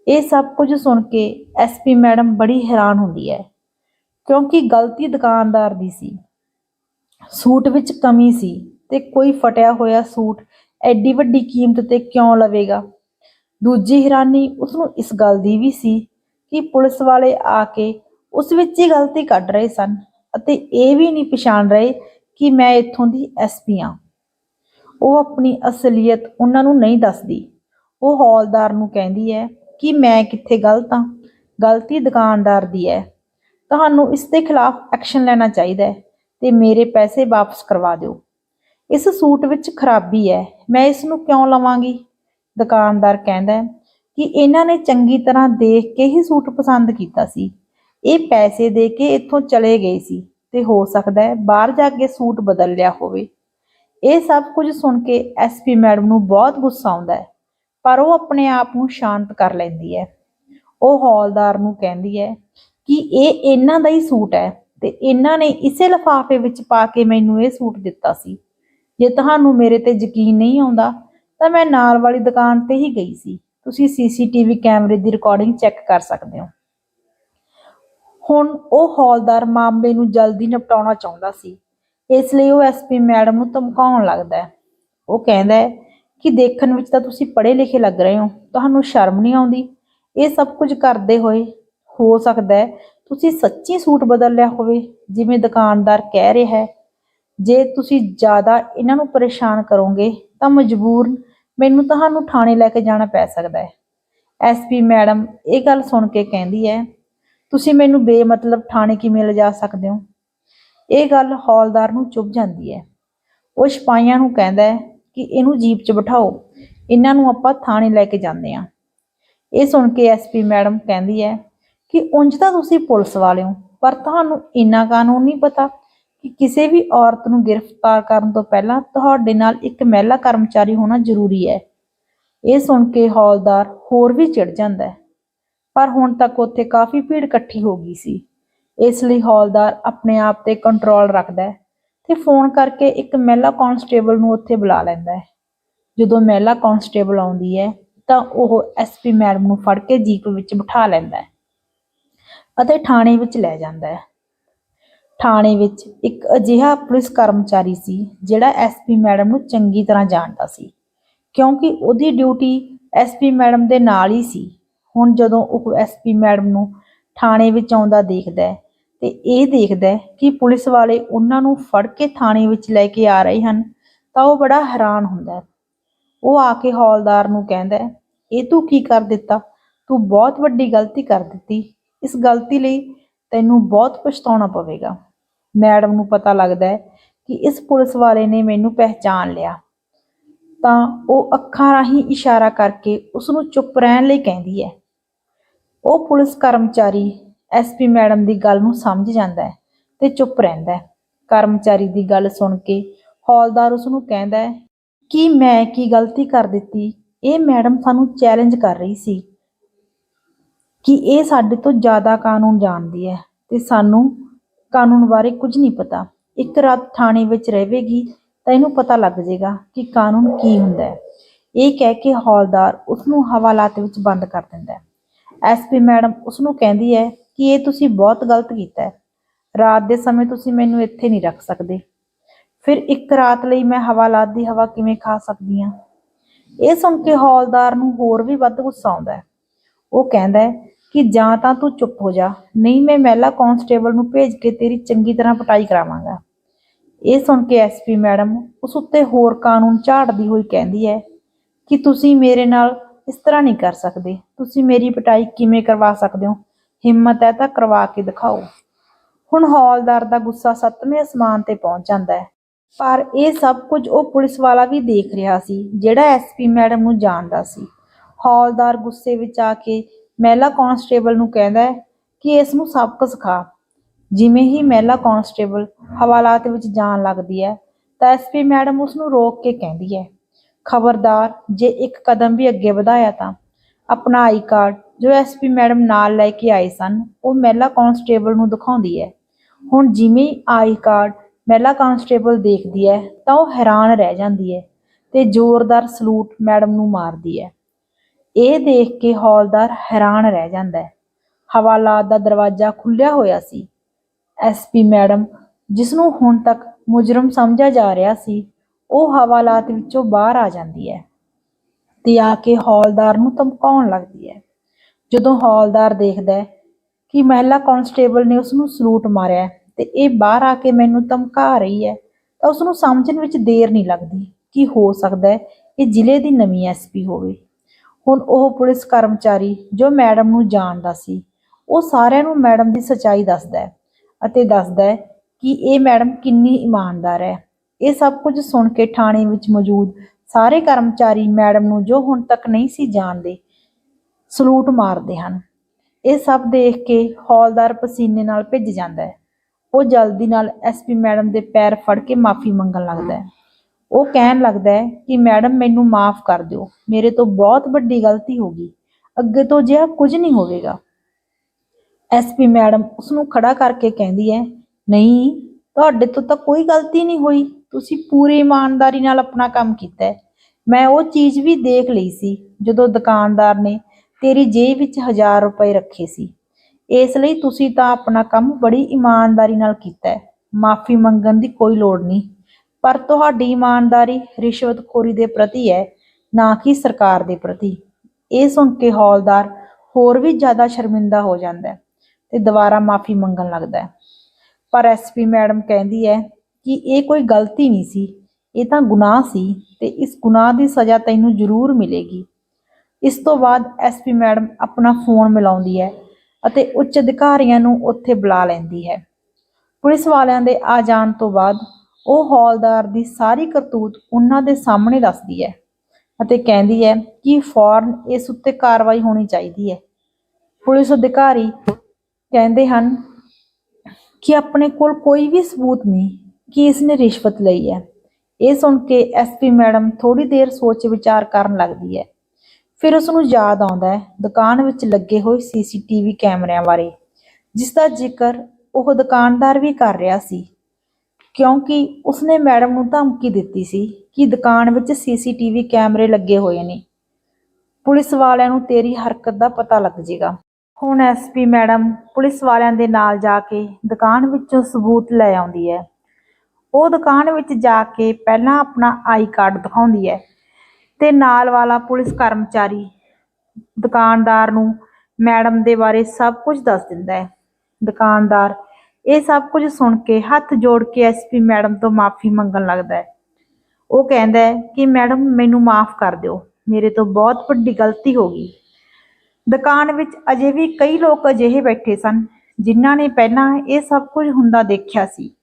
ਇਹ ਸਭ ਕੁਝ ਸੁਣ ਕੇ ਐਸਪੀ ਮੈਡਮ ਬੜੀ ਹੈਰਾਨ ਹੁੰਦੀ ਹੈ, ਕਿਉਂਕਿ ਗਲਤੀ ਦੁਕਾਨਦਾਰ ਦੀ ਸੀ। ਸੂਟ ਵਿੱਚ ਕਮੀ ਸੀ। ਤੇ ਕੋਈ ਫਟਿਆ ਹੋਇਆ ਸੂਟ ਐਡੀ ਵੱਡੀ ਕੀਮਤ ਤੇ ਕਿਉਂ ਲਵੇਗਾ? ਦੂਜੀ ਹੈਰਾਨੀ ਉਸ ਨੂੰ ਇਸ ਗੱਲ ਦੀ ਵੀ ਸੀ ਕਿ ਪੁਲਿਸ ਵਾਲੇ ਆ ਕੇ ਉਸ ਵਿੱਚ ਹੀ ਗਲਤੀ ਕੱਢ ਰਹੇ ਸਨ ਅਤੇ ਇਹ ਵੀ ਨਹੀਂ ਪਛਾਣ ਰਹੇ ਕਿ ਮੈਂ ਇੱਥੋਂ ਦੀ ਐਸਪੀ ਹਾਂ। ਉਹ ਆਪਣੀ ਅਸਲੀਅਤ ਉਹਨਾਂ ਨੂੰ ਨਹੀਂ ਦੱਸਦੀ। ਉਹ ਹੌਲਦਾਰ ਨੂੰ ਕਹਿੰਦੀ ਹੈ ਕਿ ਮੈਂ ਕਿੱਥੇ ਗਲਤ ਹਾਂ, ਗਲਤੀ ਦੁਕਾਨਦਾਰ ਦੀ ਹੈ। ਤੁਹਾਨੂੰ ਇਸ ਦੇ ਖਿਲਾਫ ਐਕਸ਼ਨ ਲੈਣਾ ਚਾਹੀਦਾ ਹੈ ਤੇ ਮੇਰੇ ਪੈਸੇ ਵਾਪਸ ਕਰਵਾ ਦਿਓ। ਇਸ ਸੂਟ ਵਿੱਚ ਖਰਾਬੀ ਹੈ। ਮੈਂ ਇਸ ਨੂੰ ਕਿਉਂ ਲਵਾਂਗੀ? ਦੁਕਾਨਦਾਰ ਕਹਿੰਦਾ ਕਿ ਇਹਨਾਂ ਨੇ ਚੰਗੀ ਤਰ੍ਹਾਂ ਦੇਖ ਕੇ ਹੀ ਸੂਟ ਪਸੰਦ ਕੀਤਾ ਸੀ। ਇਹ ਪੈਸੇ ਦੇ ਕੇ ਇੱਥੋਂ ਚਲੇ ਗਏ ਸੀ ਤੇ ਹੋ ਸਕਦਾ ਹੈ ਬਾਹਰ ਜਾ ਕੇ ਸੂਟ ਬਦਲ ਲਿਆ ਹੋਵੇ। ਇਹ ਸਭ ਕੁਝ ਸੁਣ ਕੇ ਐਸਪੀ ਮੈਡਮ ਨੂੰ ਬਹੁਤ ਗੁੱਸਾ ਆਉਂਦਾ ਹੈ, ਪਰ ਉਹ ਆਪਣੇ ਆਪ ਨੂੰ ਸ਼ਾਂਤ ਕਰ ਲੈਂਦੀ ਹੈ। ਉਹ ਹੌਲਦਾਰ ਨੂੰ ਕਹਿੰਦੀ ਹੈ ਕਿ ਇਹ ਇਹਨਾਂ ਦਾ ਹੀ ਸੂਟ ਹੈ ਤੇ ਇਹਨਾਂ ਨੇ ਇਸੇ ਲਿਫਾਫੇ ਵਿੱਚ ਪਾ ਕੇ ਮੈਨੂੰ ਇਹ ਸੂਟ ਦਿੱਤਾ ਸੀ। ਜੇ ਤੁਹਾਨੂੰ ਮੇਰੇ ਤੇ ਯਕੀਨ ਨਹੀਂ ਆਉਂਦਾ, ਤਾਂ ਮੈਂ ਨਾਲ ਵਾਲੀ ਦੁਕਾਨ ਤੇ ਹੀ ਗਈ ਸੀ। ਤੁਸੀਂ ਸੀਸੀਟੀਵੀ ਕੈਮਰੇ ਦੀ ਰਿਕਾਰਡਿੰਗ ਚੈੱਕ ਕਰ ਸਕਦੇ ਹੋ। ਹੁਣ ਉਹ ਹੌਲਦਾਰ ਮਾਮਲੇ ਨੂੰ ਜਲਦੀ ਨਿਪਟਾਉਣਾ ਚਾਹੁੰਦਾ ਸੀ। ਇਸ ਲਈ ਉਹ ਐਸਪੀ ਮੈਡਮ ਨੂੰ ਧਮਕਾਉਣ ਲੱਗਦਾ ਹੈ। ਉਹ ਕਹਿੰਦਾ ਹੈ ਕਿ ਦੇਖਣ ਵਿੱਚ ਤਾਂ ਤੁਸੀਂ ਪੜ੍ਹੇ ਲਿਖੇ ਲੱਗ ਰਹੇ ਹੋ, ਤੁਹਾਨੂੰ ਸ਼ਰਮ ਨਹੀਂ ਆਉਂਦੀ? ਇਹ ਸਭ ਕੁਝ ਕਰਦੇ ਹੋਏ ਹੋ ਸਕਦਾ ਹੈ ਤੁਸੀਂ ਸੱਚੀ ਸੂਟ ਬਦਲ ਲਿਆ ਹੋਵੇ, ਜਿਵੇਂ ਦੁਕਾਨਦਾਰ ਕਹਿ ਰਿਹਾ ਹੈ। ਜੇ ਤੁਸੀਂ ਜ਼ਿਆਦਾ ਇਹਨਾਂ ਨੂੰ ਪਰੇਸ਼ਾਨ ਕਰੋਗੇ, ਤਾਂ ਮਜਬੂਰ ਮੈਨੂੰ ਤੁਹਾਨੂੰ ਥਾਣੇ ਲੈ ਕੇ ਜਾਣਾ ਪੈ ਸਕਦਾ ਹੈ। ਐਸਪੀ ਮੈਡਮ ਇਹ ਗੱਲ ਸੁਣ ਕੇ ਕਹਿੰਦੀ ਹੈ, ਤੁਸੀਂ ਮੈਨੂੰ ਬੇਮਤਲਬ ਥਾਣੇ ਕਿਵੇਂ ਲਿਜਾ ਸਕਦੇ ਹੋ? ਇਹ ਗੱਲ ਹੌਲਦਾਰ ਨੂੰ ਚੁੱਭ ਜਾਂਦੀ ਹੈ। ਉਹ ਸਿਪਾਹੀਆਂ ਨੂੰ ਕਹਿੰਦਾ ਹੈ ਕਿ ਇਹਨੂੰ ਜੀਪ 'ਚ ਬਿਠਾਓ, ਇਹਨਾਂ ਨੂੰ ਆਪਾਂ ਥਾਣੇ ਲੈ ਕੇ ਜਾਂਦੇ ਹਾਂ। ਇਹ ਸੁਣ ਕੇ ਐਸਪੀ ਮੈਡਮ ਕਹਿੰਦੀ ਹੈ ਕਿ ਉਂਝ ਤਾਂ ਤੁਸੀਂ ਪੁਲਿਸ ਵਾਲੇ ਹੋ, ਪਰ ਤੁਹਾਨੂੰ ਇੰਨਾ ਕਾਨੂੰਨ ਨਹੀਂ ਪਤਾ ਕਿ ਕਿਸੇ ਵੀ ਔਰਤ ਨੂੰ ਗ੍ਰਿਫਤਾਰ ਕਰਨ ਤੋਂ ਪਹਿਲਾਂ ਤੁਹਾਡੇ ਨਾਲ ਇੱਕ ਮਹਿਲਾ ਕਰਮਚਾਰੀ ਹੋਣਾ ਜ਼ਰੂਰੀ ਹੈ। ਇਹ ਸੁਣ ਕੇ ਹੌਲਦਾਰ ਹੋਰ ਵੀ ਚਿੜ ਜਾਂਦਾ ਹੈ। ਪਰ ਹੁਣ ਤੱਕ ਉੱਥੇ ਕਾਫੀ ਭੀੜ ਇਕੱਠੀ ਹੋ ਗਈ ਸੀ। ਇਸ ਲਈ ਹੌਲਦਾਰ ਆਪਣੇ ਆਪ ਤੇ ਕੰਟਰੋਲ ਰੱਖਦਾ ਹੈ ਤੇ ਫੋਨ ਕਰਕੇ ਇੱਕ ਮਹਿਲਾ ਕਾਂਸਟੇਬਲ ਨੂੰ ਉੱਥੇ ਬੁਲਾ ਲੈਂਦਾ ਹੈ। ਜਦੋਂ ਮਹਿਲਾ ਕਾਂਸਟੇਬਲ ਆਉਂਦੀ ਹੈ, ਤਾਂ ਉਹ ਐਸਪੀ ਮੈਡਮ ਨੂੰ ਫੜ ਕੇ ਜੀਪ ਵਿੱਚ ਬਿਠਾ ਲੈਂਦਾ ਹੈ ਅਤੇ ਥਾਣੇ ਵਿੱਚ ਲੈ ਜਾਂਦਾ ਹੈ। ਥਾਣੇ ਵਿੱਚ ਇੱਕ ਅਜਿਹਾ ਪੁਲਿਸ ਕਰਮਚਾਰੀ ਸੀ, ਜਿਹੜਾ ਐਸਪੀ ਮੈਡਮ ਨੂੰ ਚੰਗੀ ਤਰ੍ਹਾਂ ਜਾਣਦਾ ਸੀ। ਕਿਉਂਕਿ ਉਹਦੀ ਡਿਊਟੀ ਐਸਪੀ ਮੈਡਮ ਦੇ ਨਾਲ ਹੀ ਸੀ। ਹੁਣ ਜਦੋਂ ਉਹ ਐਸਪੀ ਮੈਡਮ ਨੂੰ ਥਾਣੇ ਵਿੱਚ ਆਉਂਦਾ ਦੇਖਦਾ ਹੈ ਤੇ ਇਹ ਦੇਖਦਾ ਹੈ ਕਿ ਪੁਲਿਸ ਵਾਲੇ ਉਹਨਾਂ ਨੂੰ ਫੜ ਕੇ ਥਾਣੇ ਵਿੱਚ ਲੈ ਕੇ ਆ ਰਹੇ ਹਨ, ਤਾਂ ਉਹ ਬੜਾ ਹੈਰਾਨ ਹੁੰਦਾ ਹੈ। ਉਹ ਆ ਕੇ ਹੌਲਦਾਰ ਨੂੰ ਕਹਿੰਦਾ ਹੈ, ਇਹ ਤੂੰ ਕੀ ਕਰ ਦਿੱਤਾ? ਤੂੰ ਬਹੁਤ ਵੱਡੀ ਗਲਤੀ ਕਰ ਦਿੱਤੀ। ਇਸ ਗਲਤੀ ਲਈ ਤੈਨੂੰ ਬਹੁਤ ਪਛਤਾਉਣਾ ਪਵੇਗਾ। ਮੈਡਮ ਨੂੰ ਪਤਾ ਲੱਗਦਾ ਹੈ ਕਿ ਇਸ ਪੁਲਿਸ ਵਾਲੇ ਨੇ ਮੈਨੂੰ ਪਹਿਚਾਨ ਲਿਆ। ਤਾਂ ਉਹ ਅੱਖਾਂ ਰਾਹੀਂ ਇਸ਼ਾਰਾ ਕਰਕੇ ਉਸ ਨੂੰ ਚੁੱਪ ਰਹਿਣ ਲਈ ਕਹਿੰਦੀ ਹੈ। ਉਹ ਪੁਲਿਸ ਕਰਮਚਾਰੀ ਐਸਪੀ ਮੈਡਮ ਦੀ ਗੱਲ ਨੂੰ ਸਮਝ ਜਾਂਦਾ ਹੈ ਤੇ ਚੁੱਪ ਰਹਿੰਦਾ ਹੈ। ਕਰਮਚਾਰੀ ਦੀ ਗੱਲ ਸੁਣ ਕੇ ਹੌਲਦਾਰ ਉਸ ਨੂੰ ਕਹਿੰਦਾ ਹੈ ਕਿ ਮੈਂ ਕੀ ਗਲਤੀ ਕਰ ਦਿੱਤੀ? ਇਹ ਮੈਡਮ ਸਾਨੂੰ ਚੈਲੰਜ ਕਰ ਰਹੀ ਸੀ ਕਿ ਇਹ ਸਾਡੇ ਤੋਂ ਜ਼ਿਆਦਾ ਕਾਨੂੰਨ ਜਾਣਦੀ ਹੈ ਤੇ ਸਾਨੂੰ ਕਾਨੂੰਨ ਬਾਰੇ ਕੁਝ ਨਹੀਂ ਪਤਾ। ਇੱਕ ਰਾਤ ਥਾਣੇ ਵਿੱਚ ਰਹੇਗੀ ਤਾਂ ਇਹਨੂੰ ਪਤਾ ਲੱਗ ਜਾਏਗਾ ਕਿ ਕਾਨੂੰਨ ਕੀ ਹੁੰਦਾ ਹੈ। ਇਹ ਕਹਿ ਕੇ ਹੌਲਦਾਰ ਉਸ ਨੂੰ ਹਵਾਲਾਤ ਵਿੱਚ ਬੰਦ ਕਰ ਦਿੰਦਾ ਹੈ। ਐਸਪੀ ਮੈਡਮ ਉਸ ਨੂੰ ਕਹਿੰਦੀ ਹੈ ਕਿ ਇਹ ਤੁਸੀਂ ਬਹੁਤ ਗਲਤ ਕੀਤਾ ਹੈ। ਰਾਤ ਦੇ ਸਮੇਂ ਤੁਸੀਂ ਮੈਨੂੰ ਇੱਥੇ ਨਹੀਂ ਰੱਖ ਸਕਦੇ। ਫਿਰ ਇੱਕ ਰਾਤ ਲਈ ਮੈਂ ਹਵਾਲਾਤ ਦੀ ਹਵਾ ਕਿਵੇਂ ਖਾ ਸਕਦੀ ਹਾਂ? ਇਹ ਸੁਣ ਕੇ ਹੌਲਦਾਰ ਨੂੰ ਹੋਰ ਵੀ ਵੱਧ ਗੁੱਸਾ ਆਉਂਦਾ ਹੈ। ਉਹ ਕਹਿੰਦਾ ਹੈ ਕਿ ਜਾਂ ਤਾਂ ਤੂੰ ਚੁੱਪ ਹੋ ਜਾ, ਨਹੀਂ ਮੈਂ ਮਹਿਲਾ ਕਾਂਸਟੇਬਲ ਨੂੰ ਭੇਜ ਕੇ ਤੇਰੀ ਚੰਗੀ ਤਰ੍ਹਾਂ ਪਟਾਈ ਕਰਾਵਾਂਗਾ। ਇਹ ਸੁਣ ਕੇ ਐਸਪੀ ਮੈਡਮ ਉਸ ਉੱਤੇ ਹੋਰ ਕਾਨੂੰਨ ਝਾੜਦੀ ਹੋਈ ਕਹਿੰਦੀ ਹੈ ਕਿ ਤੁਸੀਂ ਮੇਰੇ ਨਾਲ ਇਸ ਤਰ੍ਹਾਂ ਨਹੀਂ ਕਰ ਸਕਦੇ। ਤੁਸੀਂ ਮੇਰੀ ਪਟਾਈ ਕਿਵੇਂ ਕਰਵਾ ਸਕਦੇ ਹੋ? ਹਿੰਮਤ ਹੈ ਤਾਂ ਕਰਵਾ ਕੇ ਦਿਖਾਓ। ਹੁਣ ਹੌਲਦਾਰ ਦਾ ਗੁੱਸਾ ਸੱਤਵੇਂ ਅਸਮਾਨ ਤੇ ਪਹੁੰਚ ਜਾਂਦਾ ਹੈ। ਪਰ ਇਹ ਸਭ ਕੁਝ ਉਹ ਪੁਲਿਸ ਵਾਲਾ ਵੀ ਦੇਖ ਰਿਹਾ ਸੀ, ਜਿਹੜਾ ਐਸਪੀ ਮੈਡਮ ਨੂੰ ਜਾਣਦਾ ਸੀ। ਹੌਲਦਾਰ ਗੁੱਸੇ ਵਿੱਚ ਆ ਕੇ ਮਹਿਲਾ ਕਾਂਸਟੇਬਲ ਨੂੰ ਕਹਿੰਦਾ ਹੈ ਕਿ ਇਸ ਨੂੰ ਸਬਕ ਸਿਖਾ। ਜਿਵੇਂ ਹੀ ਮਹਿਲਾ ਕਾਂਸਟੇਬਲ ਹਵਾਲਾਤ ਵਿੱਚ ਜਾਣ ਲੱਗਦੀ ਹੈ, ਤਾਂ ਐਸਪੀ ਮੈਡਮ ਉਸ ਨੂੰ ਰੋਕ ਕੇ ਕਹਿੰਦੀ ਹੈ, ਖਬਰਦਾਰ, ਜੇ ਇੱਕ ਕਦਮ ਵੀ ਅੱਗੇ ਵਧਾਇਆ ਤਾਂ ਆਪਣਾ ਆਈ ਕਾਰਡ ਜੋ ਐਸਪੀ ਮੈਡਮ ਨਾਲ ਲੈ ਕੇ ਆਏ ਸਨ, ਉਹ ਮਹਿਲਾ ਕਾਂਸਟੇਬਲ ਨੂੰ ਦਿਖਾਉਂਦੀ ਹੈ। ਹੁਣ ਜਿਵੇਂ ਆਈ ਕਾਰਡ ਮਹਿਲਾ ਕਾਂਸਟੇਬਲ ਦੇਖਦੀ ਹੈ, ਤਾਂ ਉਹ ਹੈਰਾਨ ਰਹਿ ਜਾਂਦੀ ਹੈ ਤੇ ਜ਼ੋਰਦਾਰ ਸਲੂਟ ਮੈਡਮ ਨੂੰ ਮਾਰਦੀ ਹੈ। ਇਹ ਦੇਖ ਕੇ ਹੌਲਦਾਰ ਹੈਰਾਨ ਰਹਿ ਜਾਂਦਾ ਹੈ। ਹਵਾਲਾਤ ਦਾ ਦਰਵਾਜ਼ਾ ਖੁੱਲਿਆ ਹੋਇਆ ਸੀ। ਐਸਪੀ ਮੈਡਮ ਜਿਸ ਨੂੰ ਹੁਣ ਤੱਕ ਮੁਜਰਮ ਸਮਝਿਆ ਜਾ ਰਿਹਾ ਸੀ, ਉਹ ਹਵਾਲਾਤ ਵਿੱਚੋਂ ਬਾਹਰ ਆ ਜਾਂਦੀ ਹੈ ਤੇ ਆ ਕੇ ਹੌਲਦਾਰ ਨੂੰ ਧਮਕਾਉਣ ਲੱਗਦੀ ਹੈ। ਜਦੋਂ ਹੌਲਦਾਰ ਦੇਖਦਾ ਹੈ ਕਿ ਮਹਿਲਾ ਕਾਂਸਟੇਬਲ ਨੇ ਉਸ ਨੂੰ ਸਲੂਟ ਮਾਰਿਆ ਤੇ ਇਹ ਬਾਹਰ ਆ ਕੇ ਮੈਨੂੰ ਧਮਕਾ ਰਹੀ ਹੈ, ਤਾਂ ਉਸ ਨੂੰ ਸਮਝਣ ਵਿੱਚ ਦੇਰ ਨਹੀਂ ਲੱਗਦੀ ਕਿ ਹੋ ਸਕਦਾ ਹੈ ਇਹ ਜ਼ਿਲ੍ਹੇ ਦੀ ਨਵੀਂ ਐਸਪੀ ਹੋਵੇ। ਹੁਣ ਉਹ ਪੁਲਿਸ ਕਰਮਚਾਰੀ ਜੋ ਮੈਡਮ ਨੂੰ ਜਾਣਦਾ ਸੀ, ਉਹ ਸਾਰਿਆਂ ਨੂੰ ਮੈਡਮ ਦੀ ਸੱਚਾਈ ਦੱਸਦਾ ਹੈ ਅਤੇ ਦੱਸਦਾ ਹੈ ਕਿ ਇਹ ਮੈਡਮ ਕਿੰਨੀ ਇਮਾਨਦਾਰ ਹੈ। ਇਹ ਸਭ ਕੁਝ ਸੁਣ ਕੇ ਥਾਣੇ ਵਿੱਚ ਮੌਜੂਦ ਸਾਰੇ ਕਰਮਚਾਰੀ ਮੈਡਮ ਨੂੰ ਜੋ ਹੁਣ ਤੱਕ ਨਹੀਂ ਸੀ ਜਾਣਦੇ, ਸਲੂਟ ਮਾਰਦੇ ਹਨ। ਇਹ ਸਭ ਦੇਖ ਕੇ ਹੌਲਦਾਰ ਪਸੀਨੇ ਨਾਲ ਭਿੱਜ ਜਾਂਦਾ ਹੈ। ਉਹ ਜਲਦੀ ਨਾਲ ਐਸਪੀ ਮੈਡਮ ਦੇ ਪੈਰ ਫੜ ਕੇ ਮਾਫੀ ਮੰਗਣ ਲੱਗਦਾ ਹੈ। ਉਹ ਕਹਿਣ ਲੱਗਦਾ ਹੈ ਕਿ ਮੈਡਮ, ਮੈਨੂੰ ਮਾਫ ਕਰ ਦਿਓ। ਮੇਰੇ ਤੋਂ ਬਹੁਤ ਵੱਡੀ ਗਲਤੀ ਹੋ ਗਈ। ਅੱਗੇ ਤੋਂ ਜਿਹਾ ਕੁਝ ਨਹੀਂ ਹੋਵੇਗਾ। ਐਸਪੀ ਮੈਡਮ ਉਸ ਨੂੰ ਖੜਾ ਕਰਕੇ ਕਹਿੰਦੀ ਹੈ, ਨਹੀਂ, ਤੁਹਾਡੇ ਤੋਂ ਤਾਂ ਕੋਈ ਗਲਤੀ ਨਹੀਂ ਹੋਈ। ਤੁਸੀਂ ਪੂਰੀ ਇਮਾਨਦਾਰੀ ਨਾਲ ਆਪਣਾ ਕੰਮ ਕੀਤਾ ਹੈ। ਮੈਂ ਉਹ ਚੀਜ਼ ਵੀ ਦੇਖ ਲਈ ਸੀ ਜਦੋਂ ਦੁਕਾਨਦਾਰ ਨੇ ਤੇਰੀ ਜੇਬ ਵਿੱਚ 1000 ਰੁਪਏ ਰੱਖੇ ਸੀ। ਇਸ ਲਈ ਤੁਸੀਂ ਤਾਂ ਆਪਣਾ ਕੰਮ ਬੜੀ ਇਮਾਨਦਾਰੀ ਨਾਲ ਕੀਤਾ ਹੈ। ਮਾਫੀ ਮੰਗਣ ਦੀ ਕੋਈ ਲੋੜ ਨਹੀਂ। ਪਰ ਤੁਹਾਡੀ ਇਮਾਨਦਾਰੀ ਰਿਸ਼ਵਤਖੋਰੀ ਦੇ ਪ੍ਰਤੀ ਹੈ, ਨਾ ਕਿ ਸਰਕਾਰ ਦੇ ਪ੍ਰਤੀ। ਇਹ ਸੁਣ ਕੇ ਹੌਲਦਾਰ ਹੋਰ ਵੀ ਜ਼ਿਆਦਾ ਸ਼ਰਮਿੰਦਾ ਹੋ ਜਾਂਦਾ ਹੈ ਤੇ ਦੁਬਾਰਾ ਮਾਫੀ ਮੰਗਣ ਲੱਗਦਾ ਹੈ। ਪਰ ਐਸਪੀ ਮੈਡਮ ਕਹਿੰਦੀ ਹੈ ਕਿ ਇਹ ਕੋਈ ਗਲਤੀ ਨਹੀਂ ਸੀ, ਇਹ ਤਾਂ ਗੁਨਾਹ ਸੀ ਤੇ ਇਸ ਗੁਨਾਹ ਦੀ ਸਜ਼ਾ ਤੈਨੂੰ ਜ਼ਰੂਰ ਮਿਲੇਗੀ। ਇਸ ਤੋਂ ਬਾਅਦ ਐਸਪੀ ਮੈਡਮ ਆਪਣਾ ਫੋਨ ਮਿਲਾਉਂਦੀ ਹੈ ਅਤੇ ਉੱਚ ਅਧਿਕਾਰੀਆਂ ਨੂੰ ਉੱਥੇ ਬੁਲਾ ਲੈਂਦੀ ਹੈ। ਪੁਲਿਸ ਵਾਲਿਆਂ ਦੇ ਆ ਜਾਣ ਤੋਂ ਬਾਅਦ ਉਹ ਹੌਲਦਾਰ ਦੀ ਸਾਰੀ ਕਰਤੂਤ ਉਹਨਾਂ ਦੇ ਸਾਹਮਣੇ ਦੱਸਦੀ ਹੈ ਅਤੇ ਕਹਿੰਦੀ ਹੈ ਕਿ ਫੌਰਨ ਇਸ ਉੱਤੇ ਕਾਰਵਾਈ ਹੋਣੀ ਚਾਹੀਦੀ ਹੈ। ਪੁਲਿਸ ਅਧਿਕਾਰੀ ਕਹਿੰਦੇ ਹਨ ਕਿ ਆਪਣੇ ਕੋਲ ਕੋਈ ਵੀ ਸਬੂਤ ਨਹੀਂ ਕਿ ਇਸ ਨੇ ਰਿਸ਼ਵਤ ਲਈ ਹੈ। ਇਹ ਸੁਣ ਕੇ ਐਸਪੀ ਮੈਡਮ ਥੋੜੀ ਦੇਰ ਸੋਚ ਵਿਚਾਰ ਕਰਨ ਲੱਗਦੀ ਹੈ। ਫਿਰ ਉਸ ਨੂੰ ਯਾਦ ਆਉਂਦਾ ਹੈ ਦੁਕਾਨ ਵਿੱਚ ਲੱਗੇ ਹੋਏ ਸੀਸੀਟੀਵੀ ਕੈਮਰਿਆਂ ਬਾਰੇ, ਜਿਸ ਦਾ ਜ਼ਿਕਰ ਉਹ ਦੁਕਾਨਦਾਰ ਵੀ ਕਰ ਰਿਹਾ ਸੀ। ਕਿਉਂਕਿ ਉਸਨੇ ਮੈਡਮ ਨੂੰ ਧਮਕੀ ਦਿੱਤੀ ਸੀ ਕਿ ਦੁਕਾਨ ਵਿੱਚ ਸੀਸੀਟੀਵੀ ਕੈਮਰੇ ਲੱਗੇ ਹੋਏ ਨੇ। ਪੁਲਿਸ ਵਾਲਿਆਂ ਨੂੰ ਤੇਰੀ ਹਰਕਤ ਦਾ ਪਤਾ ਲੱਗ ਜਾਏਗਾ ਹੁਣ ਐਸਪੀ ਮੈਡਮ ਪੁਲਿਸ ਵਾਲਿਆਂ ਦੇ ਨਾਲ ਜਾ ਕੇ ਦੁਕਾਨ ਵਿੱਚੋਂ ਸਬੂਤ ਲੈ ਆਉਂਦੀ ਹੈ। ਉਹ ਦੁਕਾਨ ਵਿੱਚ ਜਾ ਕੇ ਪਹਿਲਾਂ ਆਪਣਾ ਆਈ ਕਾਰਡ ਦਿਖਾਉਂਦੀ ਹੈ ਤੇ ਨਾਲ ਵਾਲਾ ਪੁਲਿਸ ਕਰਮਚਾਰੀ ਦੁਕਾਨਦਾਰ ਨੂੰ ਮੈਡਮ ਦੇ ਬਾਰੇ ਸਭ ਕੁਝ ਦੱਸ ਦਿੰਦਾ ਹੈ। ਦੁਕਾਨਦਾਰ ਇਹ ਸਭ ਕੁਝ ਸੁਣ ਕੇ, ਹੱਥ ਜੋੜ ਕੇ ਐਸਪੀ ਮੈਡਮ ਤੋਂ ਮਾਫੀ ਮੰਗਣ ਲੱਗਦਾ ਹੈ। ਉਹ ਕਹਿੰਦਾ ਹੈ ਕਿ ਮੈਡਮ, ਮੈਨੂੰ ਮਾਫ ਕਰ ਦਿਓ। ਮੇਰੇ ਤੋਂ ਬਹੁਤ ਵੱਡੀ ਗਲਤੀ ਹੋ ਗਈ। ਦੁਕਾਨ ਵਿੱਚ ਅਜੇ ਵੀ ਕਈ ਲੋਕ ਅਜਿਹੇ ਬੈਠੇ ਸਨ, ਜਿਨ੍ਹਾਂ ਨੇ ਪਹਿਲਾਂ ਇਹ ਸਭ ਕੁਝ ਹੁੰਦਾ ਦੇਖਿਆ ਸੀ।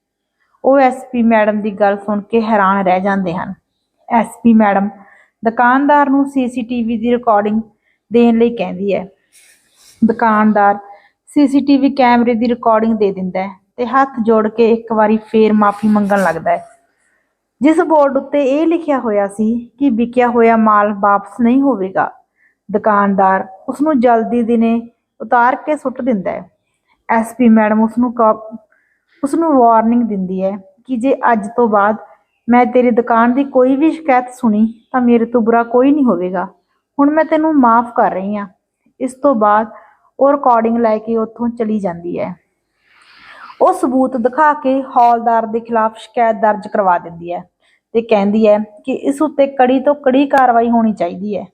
ਉਹ ਐਸਪੀ ਮੈਡਮ ਦੀ ਗੱਲ ਸੁਣ ਕੇ ਹੈਰਾਨ ਰਹਿ ਜਾਂਦੇ ਹਨ। ਐਸਪੀ ਮੈਡਮ ਦੁਕਾਨਦਾਰ ਨੂੰ ਸੀਸੀਟੀਵੀ ਦੀ ਰਿਕਾਰਡਿੰਗ ਦੇਣ ਲਈ ਕਹਿੰਦੀ ਹੈ। ਦੁਕਾਨਦਾਰ ਸੀਸੀਟੀਵੀ ਕੈਮਰੇ ਦੀ ਰਿਕਾਰਡਿੰਗ ਦੇ ਦਿੰਦਾ ਹੈ ਤੇ ਹੱਥ ਜੋੜ ਕੇ ਇੱਕ ਵਾਰੀ ਫੇਰ ਮਾਫੀ ਮੰਗਣ ਲੱਗਦਾ ਹੈ। ਜਿਸ ਬੋਰਡ ਉੱਤੇ ਇਹ ਲਿਖਿਆ ਹੋਇਆ ਸੀ ਕਿ ਵਿਕਿਆ ਹੋਇਆ ਮਾਲ ਵਾਪਸ ਨਹੀਂ ਹੋਵੇਗਾ, ਦੁਕਾਨਦਾਰ ਉਸ ਨੂੰ ਜਲਦੀ ਦਿਨੇ ਉਤਾਰ ਕੇ ਸੁੱਟ ਦਿੰਦਾ ਹੈ। ਐਸਪੀ ਮੈਡਮ ਉਸ ਨੂੰ ਉਸ ਨੂੰ ਵਾਰਨਿੰਗ ਦਿੰਦੀ ਹੈ ਕਿ ਜੇ ਅੱਜ ਤੋਂ ਬਾਅਦ ਮੈਂ ਤੇਰੀ ਦੁਕਾਨ ਦੀ ਕੋਈ ਵੀ ਸ਼ਿਕਾਇਤ ਸੁਣੀ ਤਾਂ ਮੇਰੇ ਤੋਂ ਬੁਰਾ ਕੋਈ ਨਹੀਂ ਹੋਵੇਗਾ। ਹੁਣ ਮੈਂ ਤੈਨੂੰ ਮਾਫ ਕਰ ਰਹੀ ਹਾਂ। ਇਸ ਤੋਂ ਬਾਅਦ ਉਹ ਰਿਕਾਰਡਿੰਗ ਲੈ ਕੇ ਉੱਥੋਂ ਚਲੀ ਜਾਂਦੀ ਹੈ। ਉਹ ਸਬੂਤ ਦਿਖਾ ਕੇ ਹੌਲਦਾਰ ਦੇ ਖਿਲਾਫ ਸ਼ਿਕਾਇਤ ਦਰਜ ਕਰਵਾ ਦਿੰਦੀ ਹੈ ਤੇ ਕਹਿੰਦੀ ਹੈ ਕਿ ਇਸ ਉੱਤੇ ਕੜੀ ਤੋਂ ਕੜੀ ਕਾਰਵਾਈ ਹੋਣੀ ਚਾਹੀਦੀ ਹੈ।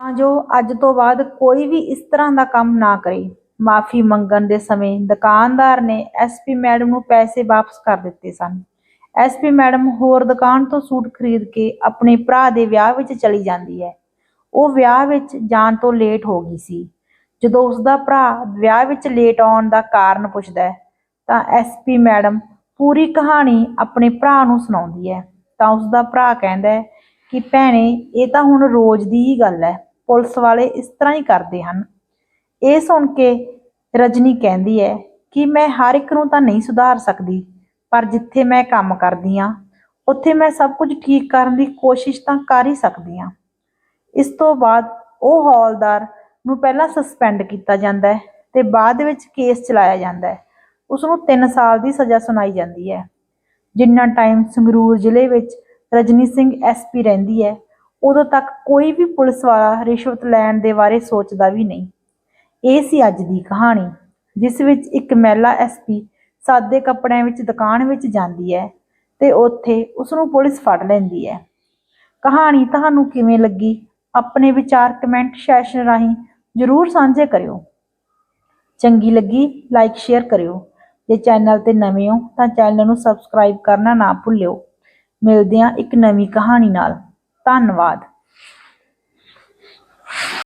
ਤਾਂ ਜੋ ਅੱਜ ਤੋਂ ਬਾਅਦ ਕੋਈ ਵੀ ਇਸ ਤਰ੍ਹਾਂ ਦਾ ਕੰਮ ਨਾ ਕਰੇ। ਮਾਫੀ ਮੰਗਣ ਦੇ ਸਮੇਂ ਦੁਕਾਨਦਾਰ ਨੇ ਐਸਪੀ ਮੈਡਮ ਨੂੰ ਪੈਸੇ ਵਾਪਸ ਕਰ ਦਿੱਤੇ ਸਨ। ਐਸਪੀ ਮੈਡਮ ਹੋਰ ਦੁਕਾਨ ਤੋਂ ਸੂਟ ਖਰੀਦ ਕੇ ਆਪਣੇ ਭਰਾ ਦੇ ਵਿਆਹ ਵਿੱਚ ਚਲੀ ਜਾਂਦੀ ਹੈ। ਉਹ ਵਿਆਹ ਵਿੱਚ ਜਾਣ ਤੋਂ ਲੇਟ ਹੋ ਗਈ ਸੀ। ਜਦੋਂ ਉਸ ਦਾ ਭਰਾ ਵਿਆਹ ਵਿੱਚ ਲੇਟ ਆਉਣ ਦਾ ਕਾਰਨ ਪੁੱਛਦਾ ਹੈ, ਤਾਂ ਐਸਪੀ ਮੈਡਮ ਪੂਰੀ ਕਹਾਣੀ ਆਪਣੇ ਭਰਾ ਨੂੰ ਸੁਣਾਉਂਦੀ ਹੈ। ਤਾਂ ਉਸ ਦਾ ਭਰਾ ਕਹਿੰਦਾ ਹੈ ਕਿ ਭੈਣੇ, ਇਹ ਤਾਂ ਹੁਣ ਰੋਜ਼ ਦੀ ਹੀ ਗੱਲ ਹੈ, ਪੁਲਿਸ ਵਾਲੇ ਇਸ ਤਰ੍ਹਾਂ ਹੀ ਕਰਦੇ ਹਨ। ਇਹ ਸੁਣ ਕੇ ਰਜਨੀ ਕਹਿੰਦੀ ਹੈ ਕਿ ਮੈਂ ਹਰ ਇੱਕ ਨੂੰ ਤਾਂ ਨਹੀਂ ਸੁਧਾਰ ਸਕਦੀ, ਪਰ ਜਿੱਥੇ ਮੈਂ ਕੰਮ ਕਰਦੀ ਆ ਉੱਥੇ ਮੈਂ ਸਭ ਕੁਝ ਠੀਕ ਕਰਨ ਦੀ ਕੋਸ਼ਿਸ਼ ਤਾਂ ਕਰ ਹੀ ਸਕਦੀ ਆ ਇਸ ਤੋਂ ਬਾਅਦ ਉਹ ਹੌਲਦਾਰ ਨੂੰ ਪਹਿਲਾਂ ਸਸਪੈਂਡ ਕੀਤਾ ਜਾਂਦਾ ਹੈ ਤੇ ਬਾਅਦ ਵਿੱਚ ਕੇਸ ਚਲਾਇਆ ਜਾਂਦਾ ਹੈ। ਉਸ ਨੂੰ 3 ਸਾਲ ਦੀ ਸਜ਼ਾ ਸੁਣਾਈ ਜਾਂਦੀ ਹੈ। ਜਿੰਨਾ ਟਾਈਮ ਸੰਗਰੂਰ ਜ਼ਿਲ੍ਹੇ ਵਿੱਚ ਰਜਨੀ ਸਿੰਘ ਐਸਪੀ ਰਹਿੰਦੀ ਹੈ, ਉਦੋਂ ਤੱਕ ਕੋਈ ਵੀ ਪੁਲਿਸ ਵਾਲਾ ਰਿਸ਼ਵਤ ਲੈਣ ਦੇ ਬਾਰੇ ਸੋਚਦਾ ਵੀ ਨਹੀਂ। ਇਹ ਸੀ ਅੱਜ ਦੀ ਕਹਾਣੀ, ਜਿਸ ਵਿੱਚ ਇੱਕ ਮਹਿਲਾ ਐਸਪੀ ਸਾਦੇ ਕੱਪੜਿਆਂ ਵਿੱਚ ਦੁਕਾਨ ਵਿੱਚ ਜਾਂਦੀ ਹੈ ਤੇ ਉੱਥੇ ਉਸ ਨੂੰ ਪੁਲਿਸ ਫੜ ਲੈਂਦੀ ਹੈ। ਕਹਾਣੀ ਤੁਹਾਨੂੰ ਕਿਵੇਂ ਲੱਗੀ? ਆਪਣੇ ਵਿਚਾਰ ਕਮੈਂਟ ਸੈਸ਼ਨ ਰਾਹੀਂ ਜਰੂਰ ਸਾਂਝੇ ਕਰਿਓ। ਚੰਗੀ ਲੱਗੀ ਲਾਈਕ ਸ਼ੇਅਰ ਕਰਿਓ। ਜੇ ਚੈਨਲ ਤੇ ਨਵੇਂ ਹੋ, ਤਾਂ ਚੈਨਲ ਨੂੰ ਸਬਸਕ੍ਰਾਈਬ ਕਰਨਾ ਨਾ ਭੁੱਲਿਓ। ਮਿਲਦੇ ਹਾਂ ਇੱਕ ਨਵੀਂ ਕਹਾਣੀ ਨਾਲ। ਧੰਨਵਾਦ।